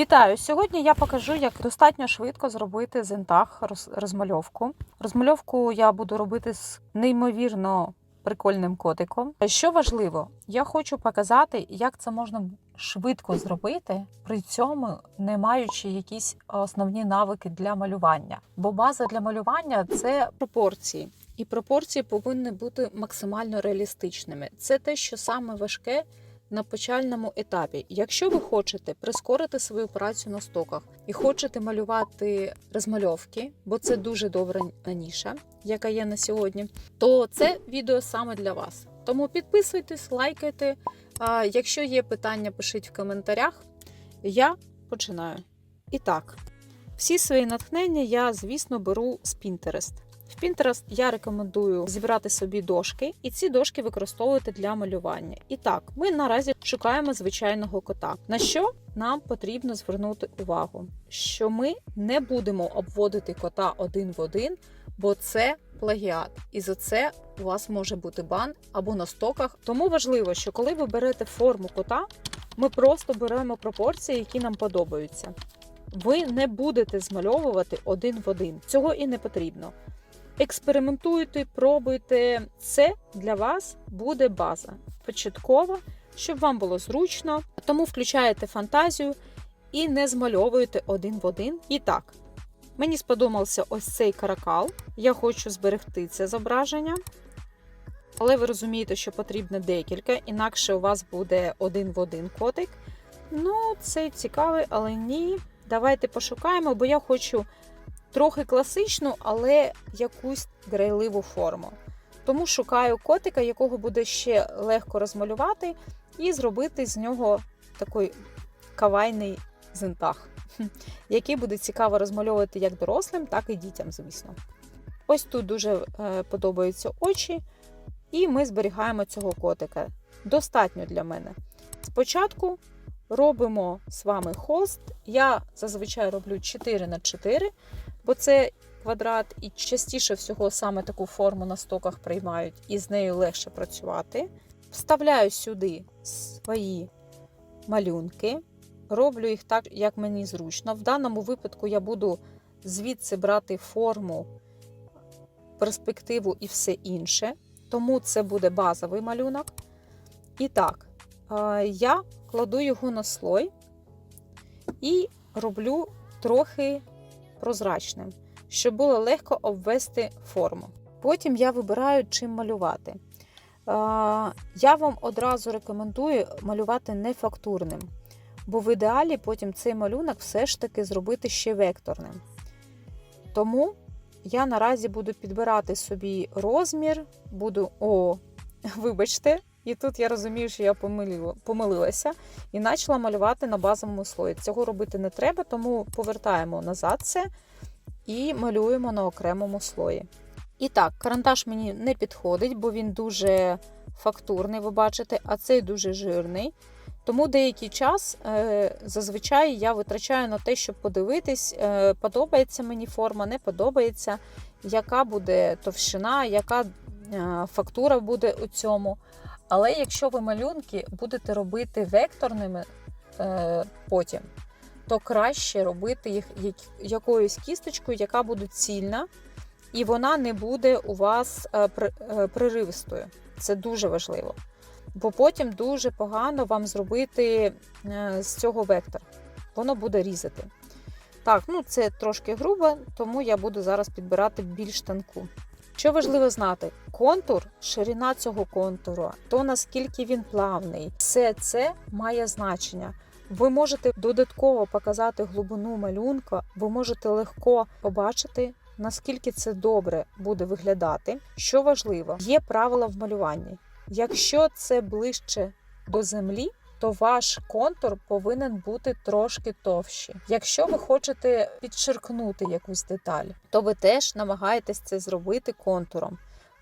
Вітаю! Сьогодні я покажу, як достатньо швидко зробити з інтах роз- розмальовку. Розмальовку я буду робити з неймовірно прикольним котиком. Що важливо, я хочу показати, як це можна швидко зробити, при цьому не маючи якісь основні навики для малювання. Бо база для малювання це пропорції. І пропорції повинні бути максимально реалістичними. Це те, що саме важке на почальному етапі. Якщо ви хочете прискорити свою працю на стоках і хочете малювати розмальовки, бо це дуже добра ніша, яка є на сьогодні, то це відео саме для вас. Тому підписуйтесь, лайкайте. Якщо є питання, пишіть в коментарях. Я починаю. І так, всі свої натхнення я, звісно, беру з Pinterest. В Pinterest я рекомендую зібрати собі дошки і ці дошки використовувати для малювання. І так, ми наразі шукаємо звичайного кота. На що нам потрібно звернути увагу? Що ми не будемо обводити кота один в один, бо це плагіат, і за це у вас може бути бан або на стоках. Тому важливо, що коли ви берете форму кота, ми просто беремо пропорції, які нам подобаються. Ви не будете змальовувати один в один. Цього і не потрібно. Експериментуйте, пробуйте. Це для вас буде база початкова, щоб вам було зручно. Тому включаєте фантазію і не змальовуєте один в один. І так, мені сподобався ось цей каракал. Я хочу зберегти це зображення. Але ви розумієте, що потрібно декілька, інакше у вас буде один в один котик. Ну, цей цікавий, але ні. Давайте пошукаємо, бо я хочу трохи класичну, але якусь грайливу форму. Тому шукаю котика, якого буде ще легко розмалювати, і зробити з нього такий кавайний зинтах, який буде цікаво розмальовувати як дорослим, так і дітям, звісно. Ось тут дуже е, подобаються очі, і ми зберігаємо цього котика. Достатньо для мене. Спочатку робимо з вами холст. Я зазвичай роблю 4 на 4 бо це квадрат, і частіше всього саме таку форму на стоках приймають, і з нею легше працювати. Вставляю сюди свої малюнки, роблю їх так, як мені зручно. В даному випадку я буду звідси брати форму, перспективу і все інше, тому це буде базовий малюнок. І так, я кладу його на слой і роблю трохи прозрачним, щоб було легко обвести форму. Потім я вибираю, чим малювати. Я вам одразу рекомендую малювати не фактурним, бо в ідеалі потім цей малюнок все ж таки зробити ще векторним. Тому я наразі буду підбирати собі розмір, буду, о, вибачте, і тут я розумію, що я помилилася і почала малювати на базовому слої. Цього робити не треба, тому повертаємо назад це і малюємо на окремому слої. І так, карандаш мені не підходить, бо він дуже фактурний, ви бачите, а цей дуже жирний. Тому деякий час е, зазвичай я витрачаю на те, щоб подивитись, е, подобається мені форма, не подобається, яка буде товщина, яка е, фактура буде у цьому. Але якщо ви малюнки будете робити векторними е, потім, то краще робити їх якоюсь кісточкою, яка буде цільна, і вона не буде у вас е, е, приривистою. Це дуже важливо. Бо потім дуже погано вам зробити е, з цього вектор. Воно буде різати. Так, ну це трошки грубо, тому я буду зараз підбирати більш тонку. Що важливо знати, контур, ширина цього контуру, то наскільки він плавний, все це має значення. Ви можете додатково показати глибину малюнка, ви можете легко побачити, наскільки це добре буде виглядати. Що важливо, є правила в малюванні. Якщо це ближче до землі, то ваш контур повинен бути трошки товщий. Якщо ви хочете підчеркнути якусь деталь, то ви теж намагаєтесь це зробити контуром.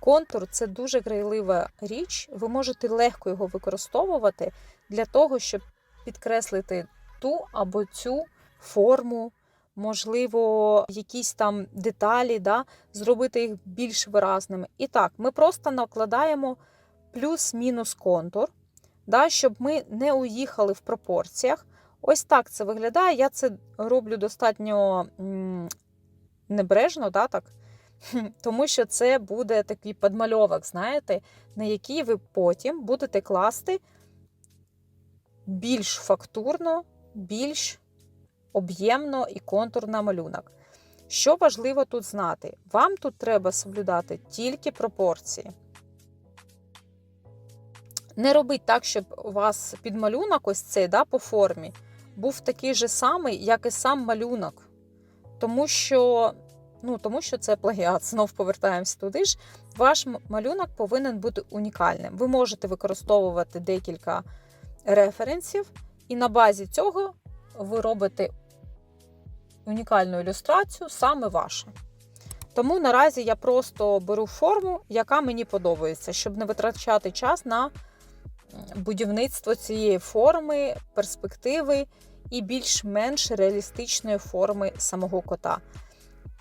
Контур це дуже грайлива річ, ви можете легко його використовувати для того, щоб підкреслити ту або цю форму, можливо, якісь там деталі, да, зробити їх більш виразними. І так, ми просто накладаємо плюс-мінус контур, да, щоб ми не уїхали в пропорціях. Ось так це виглядає. Я це роблю достатньо небрежно, да, так? тому що це буде такий подмальовок, знаєте, на який ви потім будете класти більш фактурно, більш об'ємно і контурно малюнок. Що важливо тут знати? Вам тут треба соблюдати тільки пропорції. Не робіть так, щоб у вас підмалюнок ось цей да, по формі був такий же самий, як і сам малюнок. Тому що, ну, тому що це плагіат, знов повертаємося туди ж. Ваш малюнок повинен бути унікальним. Ви можете використовувати декілька референсів, і на базі цього ви робите унікальну ілюстрацію саме вашу. Тому наразі я просто беру форму, яка мені подобається, щоб не витрачати час на будівництво цієї форми, перспективи і більш-менш реалістичної форми самого кота.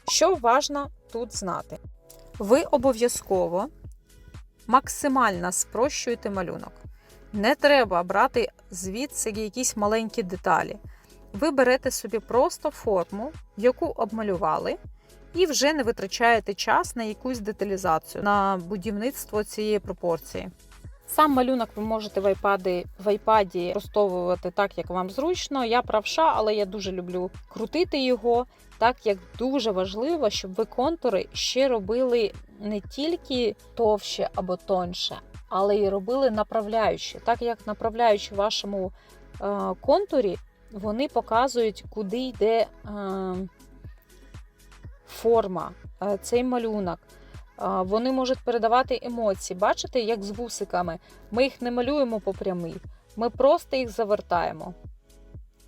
Що важно тут знати? Ви обов'язково максимально спрощуєте малюнок. Не треба брати звідси якісь маленькі деталі. Ви берете собі просто форму, яку обмалювали, і вже не витрачаєте час на якусь деталізацію, на будівництво цієї пропорції. Сам малюнок ви можете в iPad, в iPad використовувати так, як вам зручно. Я правша, але я дуже люблю крутити його, так як дуже важливо, щоб ви контури ще робили не тільки товще або тоньше, але й робили направляючі. Так як направляючи вашому е, контурі, вони показують, куди йде е, форма, е, цей малюнок. Вони можуть передавати емоції. Бачите, як з вусиками. Ми їх не малюємо по прямій, ми просто їх завертаємо.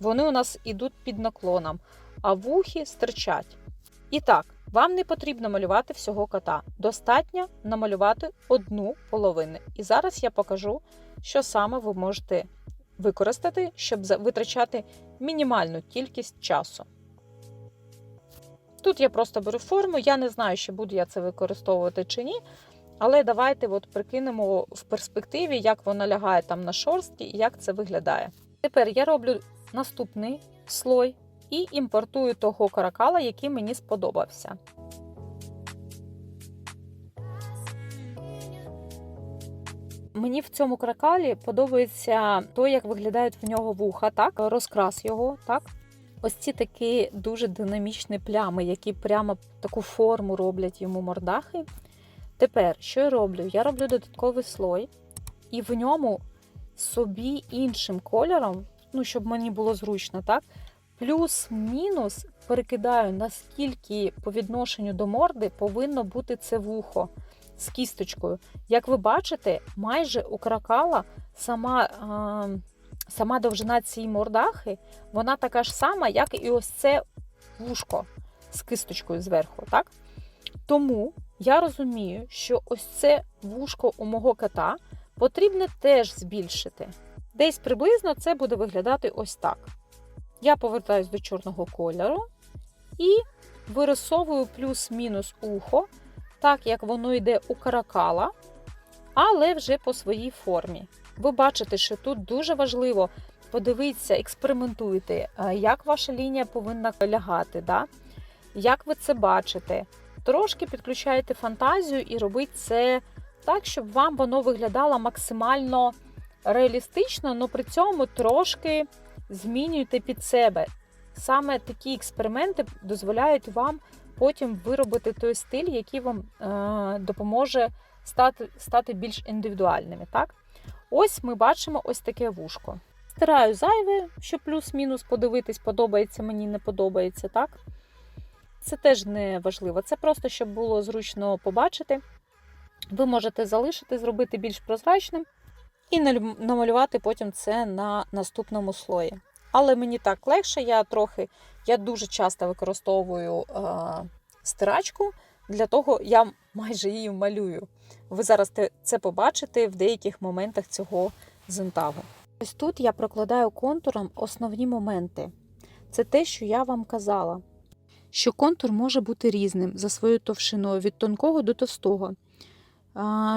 Вони у нас ідуть під наклоном, а вухи стирчать. І так, вам не потрібно малювати всього кота. Достатньо намалювати одну половину. І зараз я покажу, що саме ви можете використати, щоб витрачати мінімальну кількість часу. Тут я просто беру форму, я не знаю, чи буду я це використовувати чи ні. Але давайте от прикинемо в перспективі, як вона лягає там на шорстки і як це виглядає. Тепер я роблю наступний слой і імпортую того каракала, який мені сподобався. Мені в цьому каракалі подобається то, як виглядають в нього вуха, так, розкрас його, так. Ось ці такі дуже динамічні плями, які прямо таку форму роблять йому мордахи. Тепер, що я роблю? Я роблю додатковий слой, і в ньому собі іншим кольором, ну, щоб мені було зручно, так? Плюс-мінус перекидаю, наскільки по відношенню до морди повинно бути це вухо з кісточкою. Як ви бачите, майже у кракала сама, е, сама довжина цієї мордахи, вона така ж сама, як і ось це вушко з кисточкою зверху. так? Тому я розумію, що ось це вушко у мого кота потрібно теж збільшити. Десь приблизно це буде виглядати ось так. Я повертаюсь до чорного кольору і вирисовую плюс-мінус ухо, так як воно йде у каракала, але вже по своїй формі. Ви бачите, що тут дуже важливо подивитися, експериментуйте, е, як ваша лінія повинна лягати, да? як ви це бачите. Трошки підключайте фантазію і робіть це так, щоб вам воно виглядало максимально реалістично, але при цьому трошки змінюйте під себе. Саме такі експерименти дозволяють вам потім виробити той стиль, який вам е, допоможе стати, стати більш індивідуальними. Так? Ось ми бачимо ось таке вушко. Стираю зайве, щоб плюс-мінус подивитись, подобається мені, не подобається. так? Це теж не важливо. Це просто щоб було зручно побачити. Ви можете залишити, зробити більш прозрачним і намалювати потім це на наступному слої. Але мені так легше, я трохи, я дуже часто використовую е, стирачку, для того я майже її малюю. Ви зараз це побачите в деяких моментах цього зентагу. Ось тут я прокладаю контуром основні моменти. Це те, що я вам казала. Що контур може бути різним за своєю товщиною від тонкого до товстого.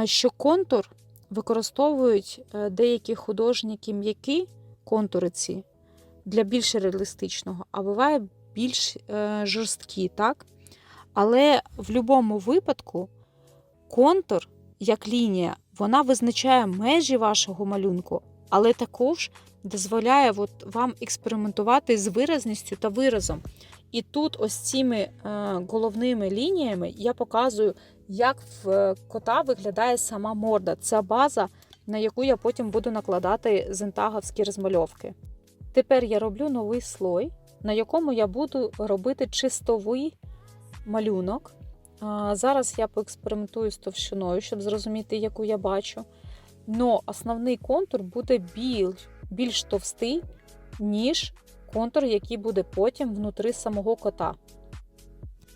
Що контур використовують е, деякі художники м'які контури ці, для більш реалістичного, а буває більш е, жорсткі, так? Але в будь-якому випадку контур, як лінія, вона визначає межі вашого малюнку, але також дозволяє от вам експериментувати з виразністю та виразом. І тут ось цими е, головними лініями я показую, як в е, кота виглядає сама морда. Це база, на яку я потім буду накладати зентаговські розмальовки. Тепер я роблю новий слой, на якому я буду робити чистовий малюнок. Зараз я поекспериментую з товщиною, щоб зрозуміти, яку я бачу. Но основний контур буде більш, більш товстий, ніж контур, який буде потім внутри самого кота.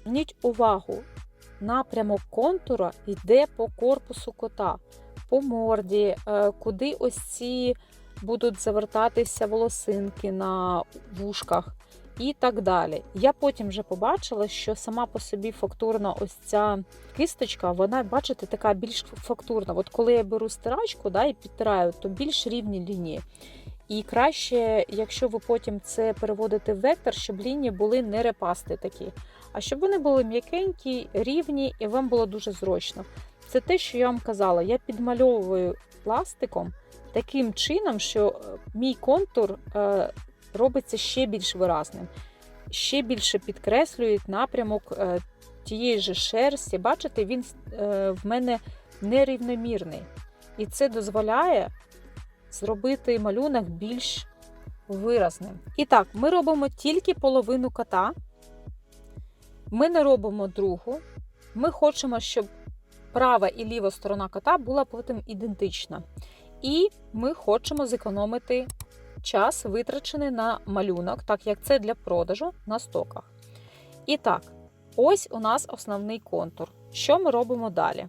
Зверніть увагу, напрямок контура йде по корпусу кота, по морді, е, куди ось ці будуть завертатися волосинки на вушках і так далі. Я потім вже побачила, що сама по собі фактурна ось ця кисточка, вона, бачите, така більш фактурна. От коли я беру стирачку да, і підтираю, то більш рівні лінії. І краще, якщо ви потім це переводите в вектор, щоб лінії були не репасти такі, а щоб вони були м'якенькі, рівні, і вам було дуже зручно. Це те, що я вам казала. Я підмальовую пластиком таким чином, що е, мій контур е, робиться ще більш виразним, ще більше підкреслює напрямок е, тієї ж шерсті. Бачите, він е, в мене нерівномірний. І це дозволяє зробити малюнок більш виразним. І так, ми робимо тільки половину кота. Ми не робимо другу. Ми хочемо, щоб права і ліва сторона кота була потім ідентична. І ми хочемо зекономити час, витрачений на малюнок, так як це для продажу на стоках. І так, ось у нас основний контур. Що ми робимо далі?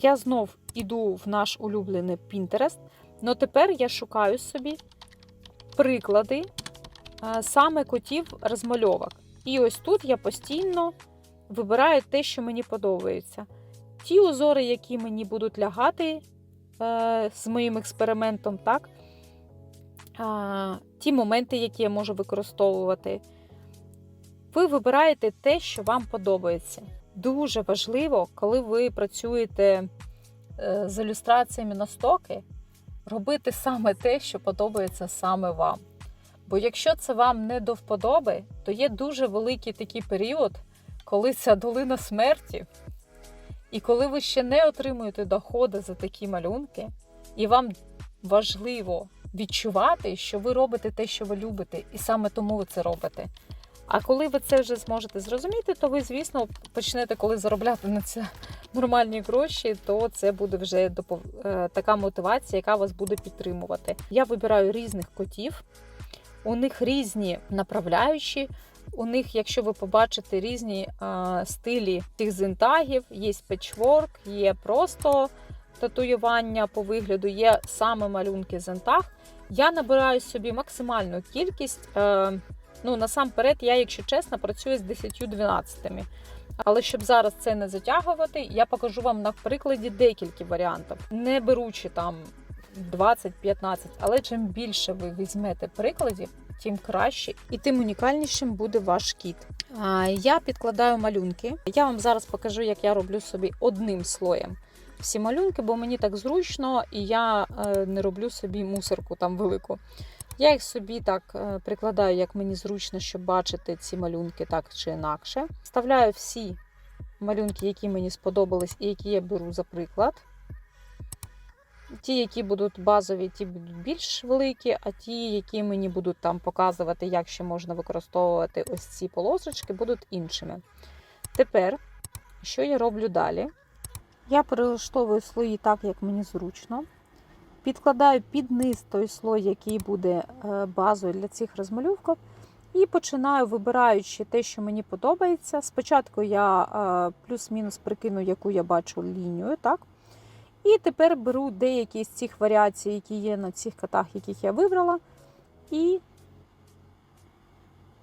Я знов іду в наш улюблений Pinterest, але тепер я шукаю собі приклади е, саме котів розмальовок. І ось тут я постійно вибираю те, що мені подобається. Ті узори, які мені будуть лягати е, з моїм експериментом, так? Ті моменти, які я можу використовувати. Ви вибираєте те, що вам подобається. Дуже важливо, коли ви працюєте е, з ілюстраціями на стоки, робити саме те, що подобається саме вам. Бо якщо це вам не до вподоби, то є дуже великий такий період, коли ця долина смерті, і коли ви ще не отримуєте доходи за такі малюнки, і вам важливо відчувати, що ви робите те, що ви любите, і саме тому ви це робите. А коли ви це вже зможете зрозуміти, то ви, звісно, почнете коли заробляти на це нормальні гроші, то це буде вже е, така мотивація, яка вас буде підтримувати. Я вибираю різних котів, у них різні направляючі. У них, якщо ви побачите різні а, стилі цих зентагів, є печворк, є просто татуювання по вигляду, є саме малюнки зентаг. Я набираю собі максимальну кількість. Е, ну, насамперед, я, якщо чесно, працюю з 10-12. Але щоб зараз це не затягувати, я покажу вам на прикладі декілька варіантів, не беручи там 20-15, але чим більше ви візьмете прикладів, тим краще і тим унікальнішим буде ваш кіт. Я підкладаю малюнки. Я вам зараз покажу, як я роблю собі одним слоєм всі малюнки, бо мені так зручно, і я е, не роблю собі мусорку там велику. Я їх собі так е, прикладаю, як мені зручно, щоб бачити ці малюнки так чи інакше. Вставляю всі малюнки, які мені сподобались, і які я беру за приклад. Ті, які будуть базові, ті будуть більш великі, а ті, які мені будуть там показувати, як ще можна використовувати ось ці полосочки, будуть іншими. Тепер, що я роблю далі? Я перелаштовую слої так, як мені зручно. Підкладаю під низ той слой, який буде е, базою для цих розмальовок. І починаю, вибираючи те, що мені подобається. Спочатку я е, плюс-мінус прикину, яку я бачу лінію. так? І тепер беру деякі з цих варіацій, які є на цих котах, яких я вибрала, і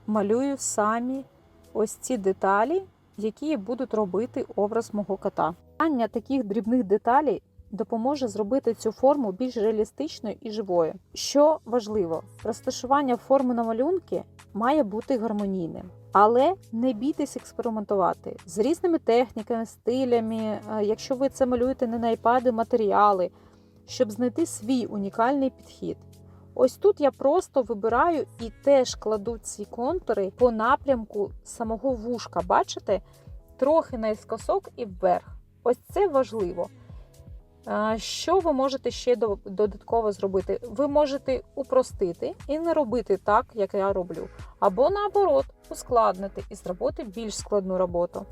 малюю самі ось ці деталі, які будуть робити образ мого кота. Використання таких дрібних деталей допоможе зробити цю форму більш реалістичною і живою. Що важливо, розташування форми на малюнки має бути гармонійним. Але не бійтесь експериментувати з різними техніками, стилями. е, Якщо ви це малюєте не на iPad, матеріали, щоб знайти свій унікальний підхід. Ось тут я просто вибираю і теж кладу ці контури по напрямку самого вушка. Бачите? Трохи наискосок і вверх. Ось це важливо. Що ви можете ще додатково зробити? Ви можете упростити і не робити так, як я роблю, або наоборот, ускладнити і зробити більш складну роботу.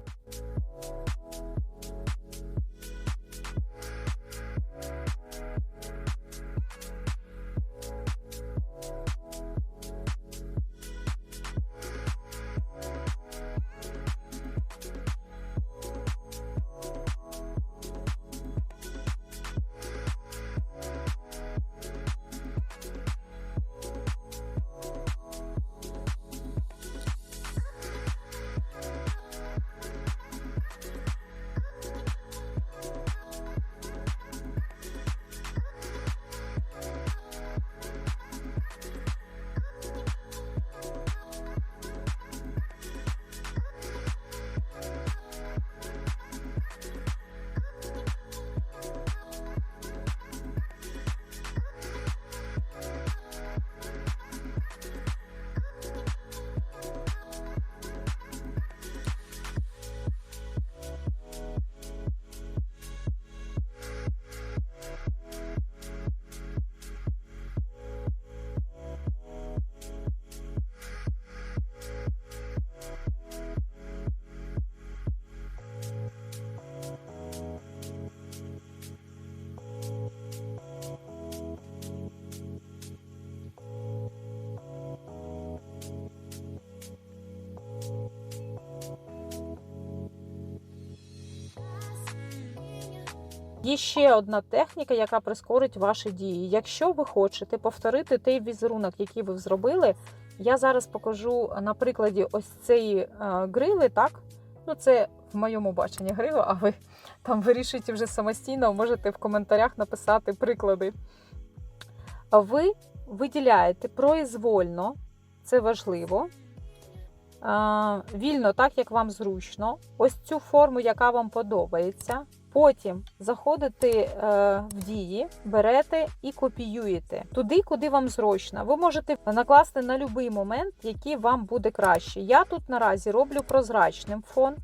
Є ще одна техніка, яка прискорить ваші дії. Якщо ви хочете повторити той візерунок, який ви зробили, я зараз покажу на прикладі ось цієї е, грили, так? Ну, це в моєму баченні грива, а ви там вирішуєте вже самостійно, можете в коментарях написати приклади. Ви виділяєте произвольно, це важливо. Вільно, так як вам зручно, ось цю форму, яка вам подобається. Потім заходите е, в дії, берете і копіюєте туди, куди вам зручно. Ви можете накласти на будь-який момент, який вам буде краще. Я тут наразі роблю прозрачним фон,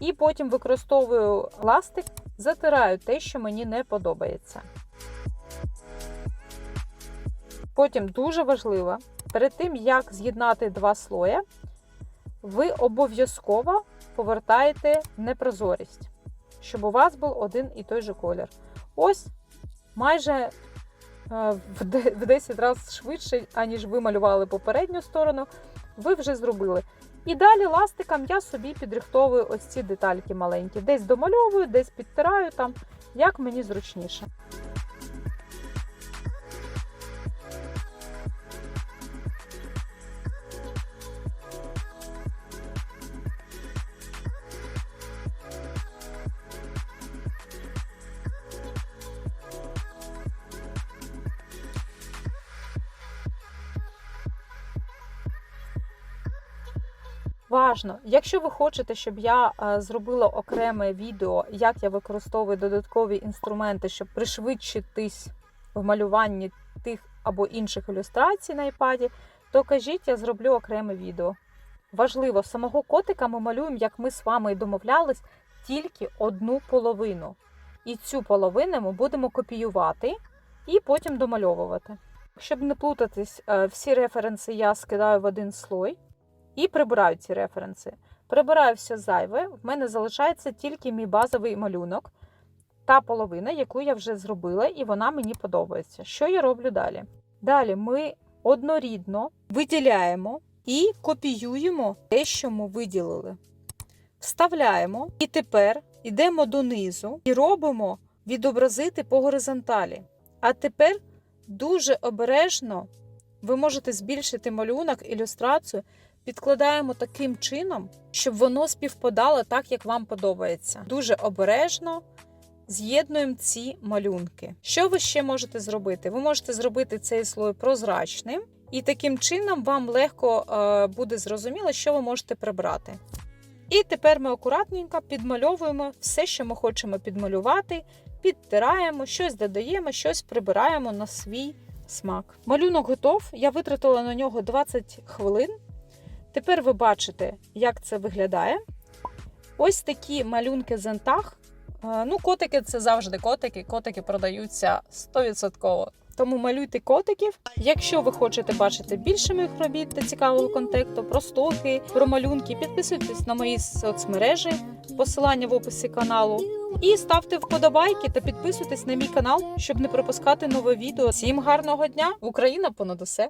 і потім використовую ластик, затираю те, що мені не подобається. Потім дуже важливо, перед тим як з'єднати два слоя, ви обов'язково повертаєте непрозорість щоб у вас був один і той же колір. Ось майже е, в де- в 10 разів швидше, аніж ви малювали попередню сторону, ви вже зробили. І далі ластиком я собі підрихтовую ось ці детальки маленькі. Десь домальовую, десь підтираю там, як мені зручніше. Важно, якщо ви хочете, щоб я е, зробила окреме відео, як я використовую додаткові інструменти, щоб пришвидшитись в малюванні тих або інших ілюстрацій на iPad, то кажіть, я зроблю окреме відео. Важливо, самого котика ми малюємо, як ми з вами і домовлялись, тільки одну половину. І цю половину ми будемо копіювати і потім домальовувати. Щоб не плутатись, е, всі референси я скидаю в один слой і прибираю ці референси. Прибираю все зайве, в мене залишається тільки мій базовий малюнок, та половина, яку я вже зробила, і вона мені подобається. Що я роблю далі? Далі ми однорідно виділяємо і копіюємо те, що ми виділили. Вставляємо, і тепер йдемо донизу і робимо відобразити по горизонталі. А тепер дуже обережно ви можете збільшити малюнок, ілюстрацію, підкладаємо таким чином, щоб воно співпадало так, як вам подобається. Дуже обережно з'єднуємо ці малюнки. Що ви ще можете зробити? Ви можете зробити цей слой прозрачним, і таким чином вам легко е, буде зрозуміло, що ви можете прибрати. І тепер ми акуратненько підмальовуємо все, що ми хочемо підмалювати, підтираємо, щось додаємо, щось прибираємо на свій смак. Малюнок готов. Я витратила на нього 20 хвилин. Тепер ви бачите, як це виглядає. Ось такі малюнки зентах. Е, Ну, котики це завжди котики. Котики продаються 100%. Тому малюйте котиків. Якщо ви хочете бачити більше моїх робіт та цікавого контенту, про стоки, про малюнки, підписуйтесь на мої соцмережі, посилання в описі каналу. І ставте вподобайки та підписуйтесь на мій канал, щоб не пропускати нове відео. Всім гарного дня! Україна понад усе!